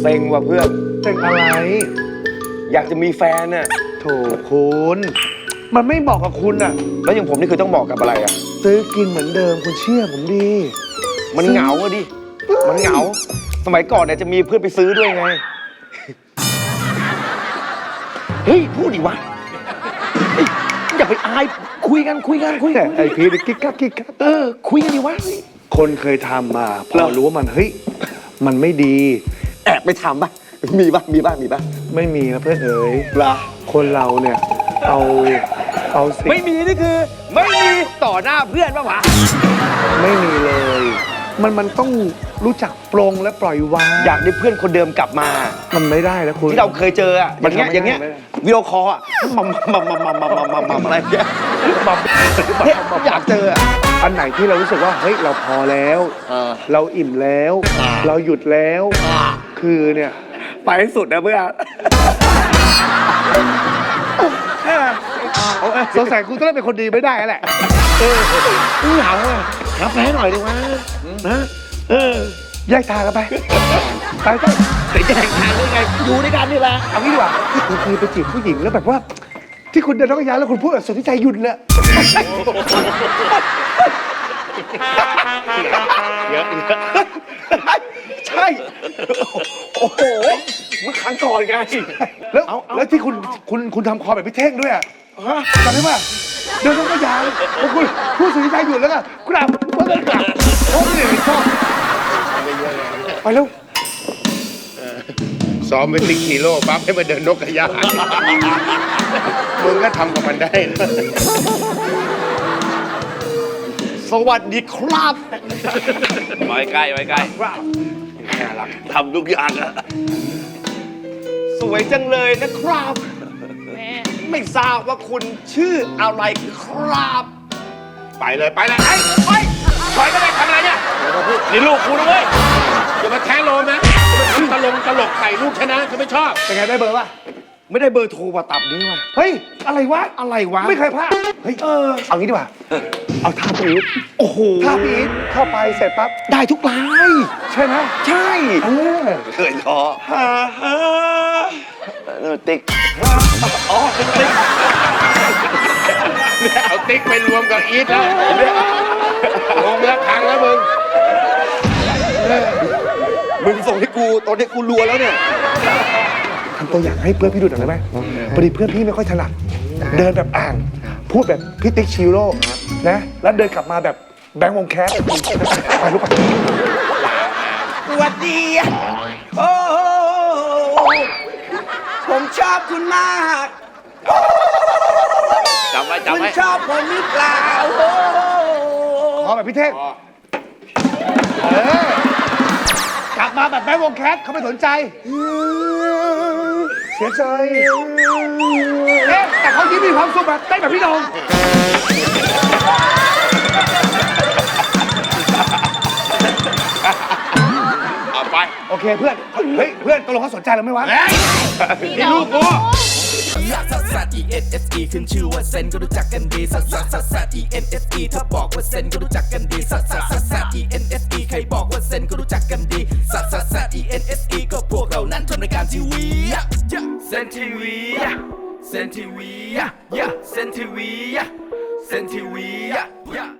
เซ็งว่ะเพื่อน เป็นอะไร อยากจะมีแฟนน่ะโถคุณ มันไม่เหมาะกับคุณอะ แล้วอย่างผมนี่คือต้องบอกกับอะไรอะ ซื้อกินเหมือนเดิมคุณเชื่อผมดีมันเหงาอะดิ มันเหงา สมัยก่อนเนี่ยจะมีเพื่อนไปซื้อด้วยไง เฮ้ย พูดดิวะเฮ้ยอย่าไปอาย คุยกันคุยกันคุยกันไอพีนี่กิ๊กกักกิ๊กกักเออ คุยกันดิวะเฮ้ยคนเคยทำมาพเหรออรู้ว่ามันเฮ้ย มันไม่ดี แอบไปทำป่ะ มีป่ะ มีป่ะ มีป่ะไม่มีนะเพื่อนเอ๋ยเหรคนเราเนี่ย เอาเอาสิไม่มีนี่คือ ไม่มีต่อหน้าเพื่อนปะวะไม่มีเลย มันมันต้องรู้จักปลงและปล่อยวางอยากได้เพื่อนคนเดิมกลับมา มันไม่ได้แล้วคุณ ที่เราเคยเจออะอย่างเงี้ย อย่างเงี้ยวิดีโอคอลอะมัมมัมมัมมัมมัมมัมมัมอะไรเงี้ยอยากเจออันไหนที่เรารู้สึกว่าเฮ้ยเราพอแล้วเราอิ่มแล้ว เราหยุดแล้ว คือเนี่ย ไปให้สุดนะเพื่อนสงสัยคุณต้องเป็นคนดีไม่ได้แล้วแหละเหงาอะหาแฟนหน่อยดีวะนะเออแยกทางกันไป ไปก็แต่แยกทางได้ไงอยู่ด้วยกันนี่แหละเอางี้ดีกว่าคุณคือไปจีบผู้หญิงแล้วแบบว่า ที่คุณเดินนอกยานแล้วคุณพูดแบบสุดที่ใจหยุดเลยเยอะเยอะ ช่โอ้โหเมื่อครั้งก่อนไงแล้วเอาเอาแล้วที่คุณคุณคุณทำคอแบบพี่เท่งด้วยอะจำได้ป่ะเดินนอกยานแล้วคุณพูดสุดที่ใจหยุดแล้วก็กราบเพื่อนกราบโอ้ยชอบไปแล้วซ้อมเป็นลิงฮีโร่ปั๊บให้มาเดินนกกระยานมึงก็ทำกับมันได้นะสวัสดีครับไว้ใกล้ไว้ใกล้ ทำทุกอย่างอะสวยจังเลยนะครับไม่ทราบว่าคุณชื่ออะไรครับ ไปเลยไปเลยไอ้ไปถอยก็ได้ทำอะไรเนี่ยนี่ลูกกูนะเว้ยอย่ามาแท้โลมนะอย่ามาทำตลกตลกใส่ลูกชนะฉันไม่ชอบเป็นไงได้เบอร์ป่ะ ไม่ได้เบอร์โทรว่าตับนี้ว่ะ เฮ้ย อะไรวะ อะไรวะ ไม่เคยพลาด เฮ้ย เออ เอางี้ดีกว่า เอาท่าปี๊ดโอ้โหท่าปี๊ดเข้าไปเสร็จปั๊บได้ทุกไลน์ใช่ไหมใช่เออเคยท้อฮ่าฮ่าเออติ๊กเอาติ๊กไปรวมกับอีทแล้วรวมแล้วพังแล้วมึงมึงส่งให้กูตอนนี้กูรัวแล้วเนี่ยทำตัวอย่างให้เพื่อนพี่ดูหน่อยได้ไหมพอดีเพื่อนพี่ไม่ค่อยถนัด เดินแบบอ่าง พูดแบบพี่ติ๊กชิโร่ นะ แล้วเดินกลับมาแบบแบงค์วงแคสไปลูกไปสวัสดีโอ้ผมชอบคุณมากจำไว้คุจำณไว้ชอบผมหรือเปล่าโอ้ขอแบบพี่เท่งเออกลับมาแบบแบงค์วงแคสเขาไม่สนใจ เสียใจ เอ๊ะแต่เขายิ้มมีความสุขแบบเต้นแบบพี่โดงเอาไปโอเคเพื่อน เฮ้ยเพื่อนตกลงเขาสนใจเราไหมวะ นี่ลูกกู ลักซัสซัส E N S E ขึ้นชื่อว่าเซนก็รู้จักกันดีซัสซัสซัสซัส E N S E ถ้าบอกว่าเซนก็รู้จักกันดีซัสซัสซัสซัส E N S E ใครบอกว่าเซนก็รู้จักกันดีซัสซัสซัส E N S E ก็พวกเรานั้นทำรายการ Centiwea, Centiwea, yeah, Centiwea, Centiwea, yeah.